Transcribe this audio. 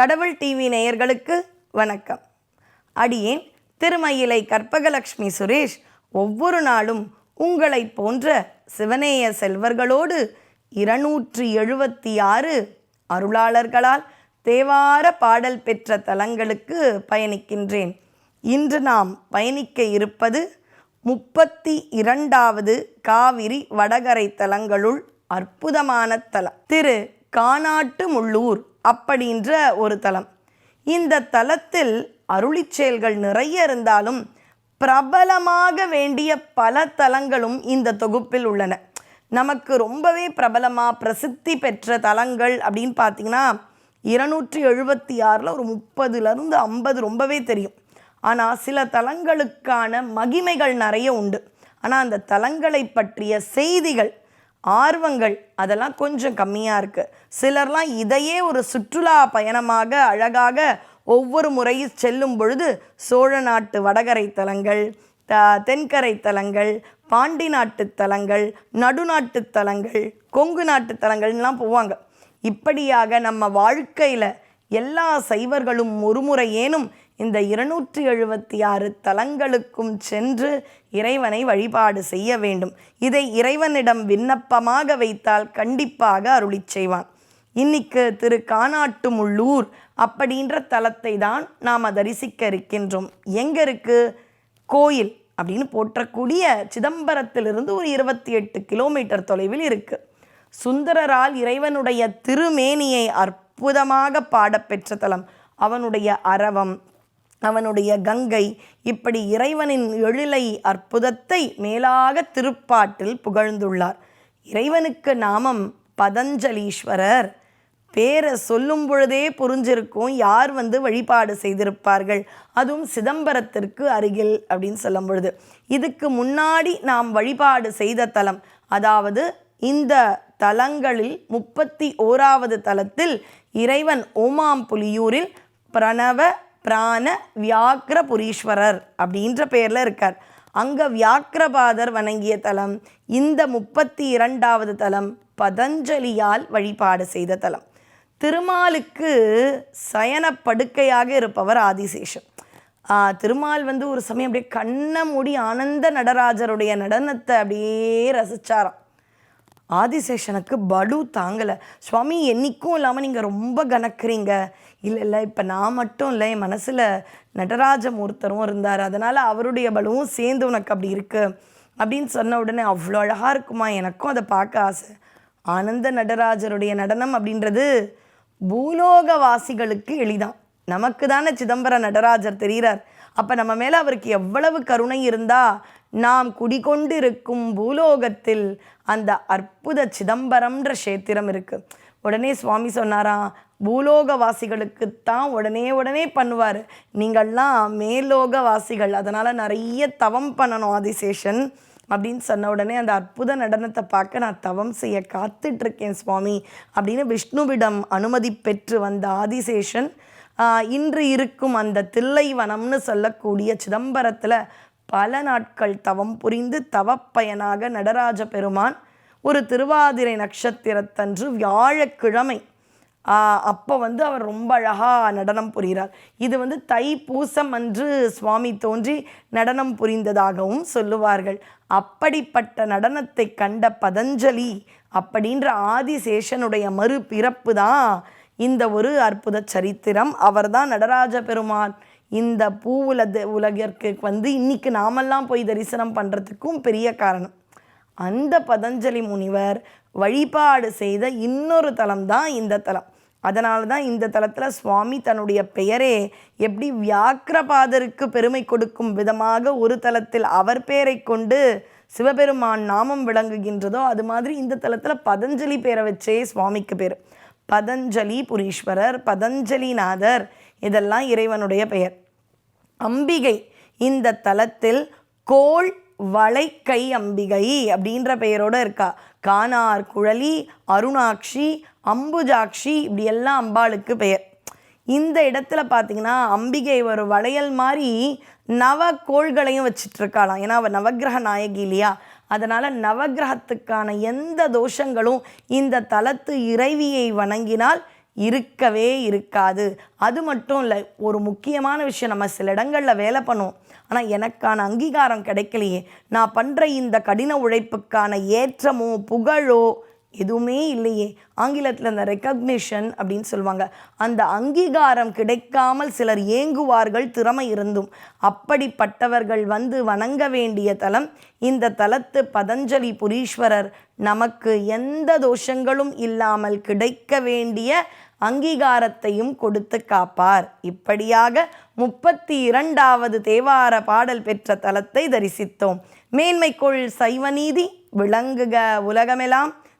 கடவுள் டிவி நேயர்களுக்கு வணக்கம். அடியேன் திருமயிலை கற்பகலக்ஷ்மி சுரேஷ் ஒவ்வொரு நாளும் உங்களைப் போன்ற சிவநேய செல்வர்களோடு இருநூற்றி எழுபத்தி ஆறு அருளாளர்களால் தேவார பாடல் பெற்ற தலங்களுக்கு பயணிக்கின்றேன். இன்று நாம் பயணிக்க இருப்பது முப்பத்தி இரண்டாவது காவிரி வடகரை தலங்களுள் அற்புதமான தலம். திரு. கானாட்டு முள்ளூர் அப்படின்ற ஒரு தலம் இந்த தலத்தில் அருளி செயல்கள் நிறைய இருந்தாலும் பிரபலமாக வேண்டிய பல தலங்களும் இந்த தொகுப்பில் உள்ளன. நமக்கு ரொம்பவே பிரபலமாக பிரசித்தி பெற்ற தலங்கள் அப்படின்னு பார்த்தீங்கன்னா இருநூற்றி எழுபத்தி ஆறில் ஒரு முப்பதுலேருந்து ஐம்பது ரொம்பவே தெரியும். ஆனால் சில தலங்களுக்கான மகிமைகள் நிறைய உண்டு. ஆனால் அந்த தலங்களை பற்றிய செய்திகள் ஆர்வங்கள் அதெல்லாம் கொஞ்சம் கம்மியாக இருக்குது சிலர்லாம் இதையே ஒரு சுற்றுலா பயணமாக அழகாக ஒவ்வொரு முறையும் செல்லும் பொழுது சோழ நாட்டு வடகரை தலங்கள் த தென்கரை தலங்கள் பாண்டி நாட்டு தலங்கள் நடுநாட்டு தலங்கள் கொங்கு நாட்டு தலங்கள்லாம் போவாங்க. இப்படியாக நம்ம வாழ்க்கையில் எல்லா சைவர்களும் ஒருமுறையேனும் இந்த இருநூற்றி எழுபத்தி ஆறு தலங்களுக்கும் சென்று இறைவனை வழிபாடு செய்ய வேண்டும். இதை இறைவனிடம் விண்ணப்பமாக வைத்தால் கண்டிப்பாக அருளி செய்வான். இன்னைக்கு திரு கானாட்டுமுள்ளூர் அப்படின்ற தலத்தை தான் நாம் தரிசிக்க இருக்கின்றோம். எங்கே இருக்குது கோயில் அப்படின்னு போற்றக்கூடிய சிதம்பரத்திலிருந்து ஒரு இருபத்தி எட்டு கிலோமீட்டர் தொலைவில் இருக்குது சுந்தரரால் இறைவனுடைய திருமேனியை அற்புதமாக பாடப்பெற்ற தலம். அவனுடைய அரவம் அவனுடைய கங்கை இப்படி இறைவனின் எழிலை அற்புதத்தை மேலாக திருப்பாட்டில் புகழ்ந்துள்ளார். இறைவனுக்கு நாமம் பதஞ்சலீஸ்வரர். பேரை சொல்லும் பொழுதே புரிஞ்சிருக்கும் யார் வந்து வழிபாடு செய்திருப்பார்கள். அதுவும் சிதம்பரத்திற்கு அருகில் அப்படின்னு சொல்லும் பொழுது. இதுக்கு முன்னாடி நாம் வழிபாடு செய்த தலம். அதாவது இந்த தலங்களில் முப்பத்தி ஓராவது தலத்தில் இறைவன் ஓமாம்புலியூரில் பிரணவ பிராண வியாக்கிரபுரீஸ்வரர் அப்படின்ற பேரில் இருக்கார். அங்கே வியாக்கிரபாதர் வணங்கிய தலம் இந்த முப்பத்தி இரண்டாவது தலம் பதஞ்சலியால் வழிபாடு செய்த தலம். திருமாலுக்கு சயன படுக்கையாக இருப்பவர் ஆதிசேஷன். திருமால் வந்து ஒரு சமயம் அப்படியே கண்ணை மூடி ஆனந்த நடராஜருடைய நடனத்தை அப்படியே ரசிச்சாராம். ஆதிசேஷனுக்கு படு தாங்கலை. சுவாமி என்றைக்கும் இல்லாமல் நீங்கள் ரொம்ப கணக்குறீங்க இல்லை இல்லை இப்போ நான் மட்டும் இல்லை என் மனசில் நடராஜமூர்த்தரும் இருந்தார். அதனால் அவருடைய பலுவும் சேர்ந்து உனக்கு அப்படி இருக்குது அப்படின்னு சொன்ன உடனே அவ்வளோ அழகாக இருக்குமா? எனக்கும் அதை பார்க்க ஆசை. ஆனந்த நடராஜருடைய நடனம் அப்படின்றது பூலோகவாசிகளுக்கு எளிதான். நமக்கு தானே சிதம்பர நடராஜர் தெரிகிறார் அப்போ நம்ம மேலே அவருக்கு எவ்வளவு கருணை இருந்தால் நாம் குடிகொண்டிருக்கும் பூலோகத்தில் அந்த அற்புத சிதம்பரம்ன்ற கஷேத்திரம் இருக்குது உடனே சுவாமி சொன்னாராம் பூலோகவாசிகளுக்குத்தான் உடனே உடனே பண்ணுவார். நீங்கள்லாம் மேலோகவாசிகள் அதனால் நிறைய தவம் பண்ணணும் ஆதிசேஷன் அப்படின்னு சொன்ன உடனே அந்த அற்புத நடனத்தை பார்க்க நான் தவம் செய்ய காத்துட்ருக்கேன் சுவாமி அப்படின்னு விஷ்ணுவிடம் அனுமதி பெற்று வந்த ஆதிசேஷன் இன்று இருக்கும் அந்த தில்லைவனம்னு சொல்லக்கூடிய சிதம்பரத்தில் பல நாட்கள் தவம் புரிந்து தவப்பயனாக நடராஜ பெருமான் ஒரு திருவாதிரை நட்சத்திரத்தன்று வியாழக்கிழமை அப்போ வந்து அவர் ரொம்ப அழகாக நடனம் புரிகிறார். இது வந்து தை பூசம் அன்று சுவாமி தோன்றி நடனம் புரிந்ததாகவும் சொல்லுவார்கள். அப்படிப்பட்ட நடனத்தை கண்ட பதஞ்சலி அப்படின்ற ஆதிசேஷனுடைய மறுபிறப்பு தான் இந்த ஒரு அற்புத சரித்திரம் அவர்தான் நடராஜ பெருமான். இந்த பூ உலது உலகிற்கு வந்து இன்னைக்கு நாமெல்லாம் போய் தரிசனம் பண்ணுறதுக்கும் பெரிய காரணம். அந்த பதஞ்சலி முனிவர் வழிபாடு செய்த இன்னொரு தலம் தான் இந்த தலம். அதனால தான் இந்த தலத்தில் சுவாமி தன்னுடைய பெயரே எப்படி வியாக்கிரபாதருக்கு பெருமை கொடுக்கும் விதமாக ஒரு தலத்தில் அவர் பெயரை கொண்டு சிவபெருமான் நாமம் விளங்குகின்றதோ அது மாதிரி இந்த தலத்தில் பதஞ்சலி பேரை வச்சே சுவாமிக்கு பேர். பதஞ்சலி புரீஸ்வரர் பதஞ்சலிநாதர் இதெல்லாம் இறைவனுடைய பெயர். அம்பிகை இந்த தலத்தில் கோள் வளைக்கை அம்பிகை அப்படின்ற பெயரோடு இருக்கா. கானார் குழலி அருணாட்சி அம்புஜாட்சி இப்படி எல்லாம் அம்பாளுக்கு பெயர். இந்த இடத்துல பார்த்தீங்கன்னா அம்பிகை ஒரு வளையல் மாதிரி நவ கோள்களையும் வச்சிட்ருக்காளாம். ஏன்னா அவள் நவக்கிரக நாயகி இல்லையா? அதனால் நவக்கிரகத்துக்கான எந்த தோஷங்களும் இந்த தலத்து இறைவியை வணங்கினால் இருக்கவே இருக்காது. அது மட்டும் இல்லை ஒரு முக்கியமான விஷயம் நம்ம சில இடங்களில் வேலை பண்ணுவோம். ஆனால் எனக்கான அங்கீகாரம் கிடைக்கலையே. நான் பண்ணுற இந்த கடின உழைப்புக்கான ஏற்றமோ புகழோ எதுவுமே இல்லையே. ஆங்கிலத்தில் இந்த ரெக்கக்னிஷன் அப்படின்னு சொல்லுவாங்க. அந்த அங்கீகாரம் கிடைக்காமல் சிலர் ஏங்குவார்கள் திறமை இருந்தும். அப்படிப்பட்டவர்கள் வந்து வணங்க வேண்டிய தலம் இந்த தலத்து பதஞ்சலி புரீஸ்வரர். நமக்கு எந்த தோஷங்களும் இல்லாமல் கிடைக்க வேண்டிய அங்கீகாரத்தையும் கொடுத்து காப்பார். இப்படியாக முப்பத்தி இரண்டாவது தேவார பாடல் பெற்ற தலத்தை தரிசித்தோம். மேன்மைக்குள் சைவநீதி விளங்குக உலகமெல்லாம்